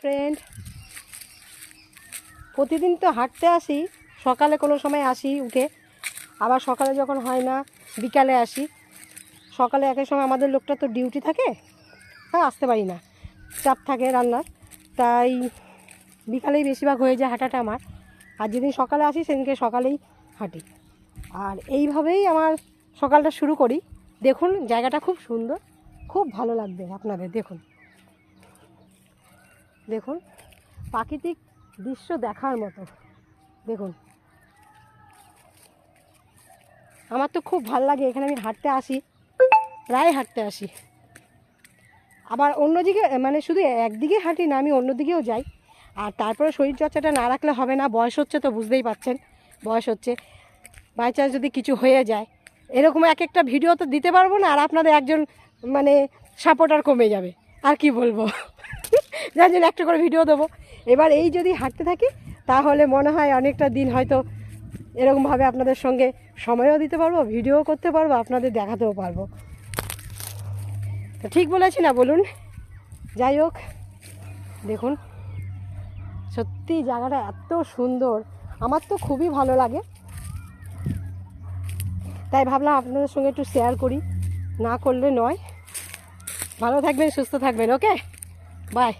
Friend প্রতিদিন তো হাঁটতে আসি, সকালে কোনো সময় আসি উঠে, আবার সকালে যখন হয় না, বিকালে আসি। সকালে একের সময় আমাদের লোকটা তো ডিউটি থাকে হ্যাঁ আসতে পারি না। চাপ থাকে রান্নার, তাই বিকালেই বেশিরভাগ হয়ে যায় হাঁটাটা আমার। আর যেদিন সকালে আসি, সেদিনকে সকালেই হাঁটি। আর এইভাবেই আমার সকালটা শুরু করি। দেখুন, জায়গাটা খুব সুন্দর, খুব ভালো লাগবে আপনাদের, দেখুন। দেখুন, প্রাকৃতিক দৃশ্য দেখার মতো। দেখুন। আমার তো খুব ভালো লাগে, এখানে আমি হাঁটতে আসি, প্রায় হাঁটতে আসি। আবার অন্যদিকে মানে শুধু একদিকে হাঁটি না, আমি অন্যদিকেও যাই। আর তারপরে শরীরচর্চাটা না রাখলে হবে না, বয়স হচ্ছে তো বুঝতেই পারছেন, বয়স হচ্ছে। বাই চান্স যদি কিছু হয়ে যায়। এরকম এক একটা ভিডিও তো দিতে পারব না, আর আপনাদের একজন মানে সাপোর্টার কমে যাবে। আর কি বলব? যার জন্য একটা করে ভিডিও দেবো। এবার এই যদি হাঁটতে থাকি, তাহলে মনে হয় অনেকটা দিন হয়তো এরকমভাবে আপনাদের সঙ্গে সময়ও দিতে পারব ভিডিও করতে পারব, আপনাদের দেখাতেও পারব। তো ঠিক বলেছি না, বলুন? যাই হোক, দেখুন, সত্যি জায়গাটা এত সুন্দর। আমার তো খুবই ভালো লাগে। তাই ভাবলাম আপনাদের সঙ্গে একটু শেয়ার করি। না করলে নয়। ভালো থাকবেন, সুস্থ থাকবেন ওকে বাই